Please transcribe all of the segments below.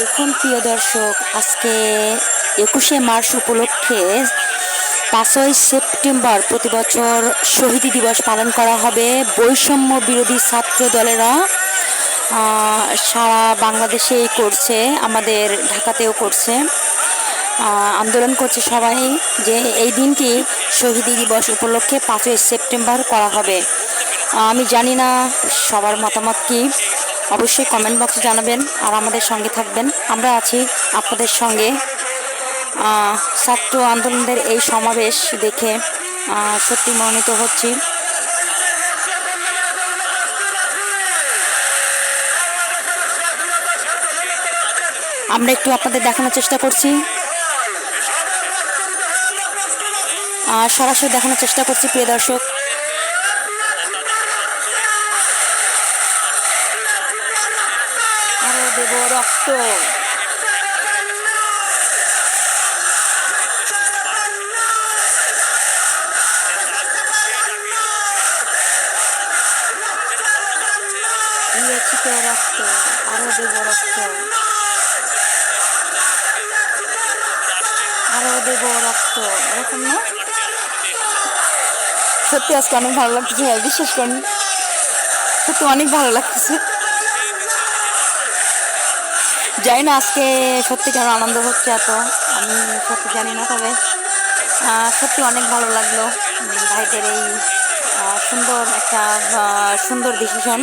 দেখুন, প্রিয় দর্শক, আজকে একুশে মার্চ উপলক্ষে পাঁচই সেপ্টেম্বর প্রতি বছর শহীদ দিবস পালন করা হবে। বৈষম্য বিরোধী ছাত্র দলেরা সারা বাংলাদেশেই করছে, আমাদের ঢাকাতেও করছে। আন্দোলন করছে সবাই যে এই দিনটি শহীদ দিবস উপলক্ষে পাঁচই সেপ্টেম্বর করা হবে। আমি জানি না সবার মতামত কি। অবশ্যই কমেন্ট বক্সে জানাবেন আর আমাদের সঙ্গে থাকবেন। আমরা আছি আপনাদের সঙ্গে। ছাত্র আন্দোলনদের এই সমাবেশ দেখে সত্যি মনোনীত হচ্ছি। আমরা একটু আপনাদের দেখানোর চেষ্টা করছি। সরাসরি দেখানোর চেষ্টা করছি, প্রিয় দর্শক। দেব রক্ত। দিয়েছি আরও দেব রক্ত। আরও দেব রক্ত, এরকম না? সত্যি আজকে অনেক ভালো লাগতেছে ভাই বিশ্বাস করেন। সত্যি অনেক ভালো লাগতেছে। জানি না আজকে সত্যি কেন আনন্দ হচ্ছে এত আমি সত্যি জানি না তবে সত্যি অনেক ভালো লাগল ভাইদের এই সুন্দর একটা সুন্দর ডিসিশন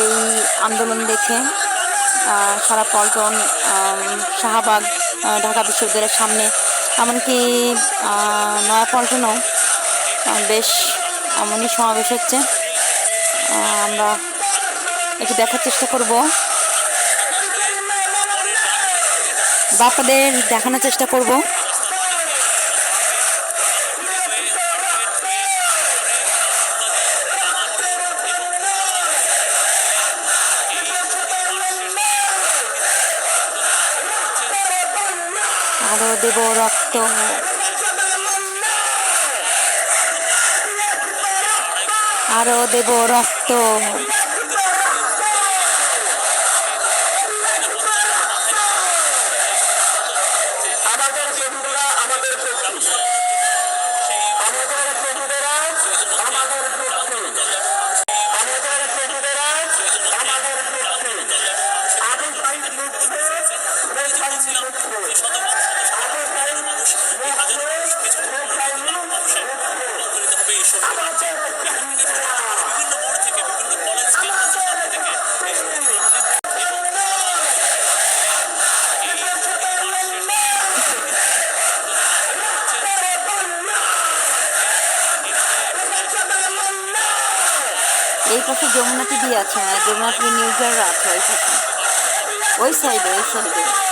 এই আন্দোলন দেখে সারা পল্টন শাহবাগ ঢাকা বিশ্ববিদ্যালয়ের সামনে এমনকি নয়া নয়াপল্টনেও আহ, বেশ এমনই সমাবেশ হচ্ছে আমরা একটু দেখার চেষ্টা করব। বা আপনাদের দেখানোর চেষ্টা করব। আরও দেব রক্ত। আরও দেব রক্ত। আমাদের প্রভুরা আমাদের পক্ষে আমাদের প্রভুরা আমাদের পক্ষে আমাদের প্রভুরা আমাদের পক্ষে আবু সাইদ মুক্ত রেখাই মুক্ত আবু সাইদ মুক্ত রেখাই মুক্ত আমাদের পাশে যমুনা দিয়ে আছে যমুনা টিভি নিউজাররা আছে ওই পাশে ওই সাইডে ওই সাইডে